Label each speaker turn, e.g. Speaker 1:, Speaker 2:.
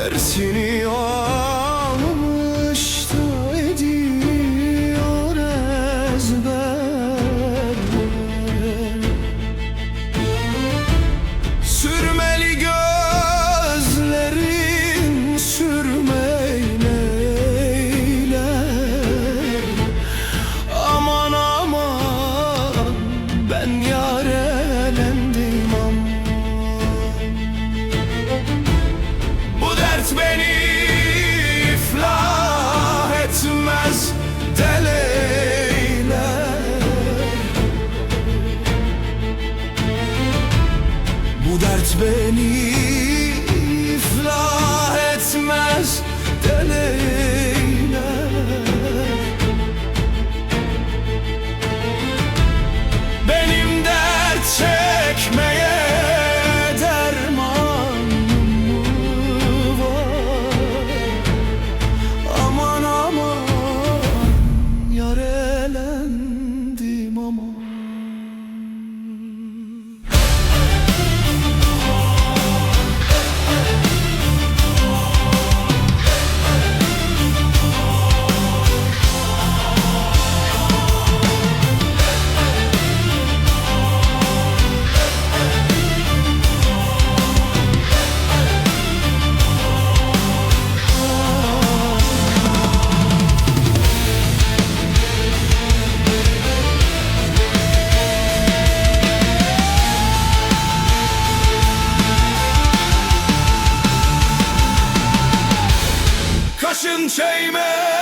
Speaker 1: Dersini al Bu dert beni iflah etmez. Deli Russian Shaman.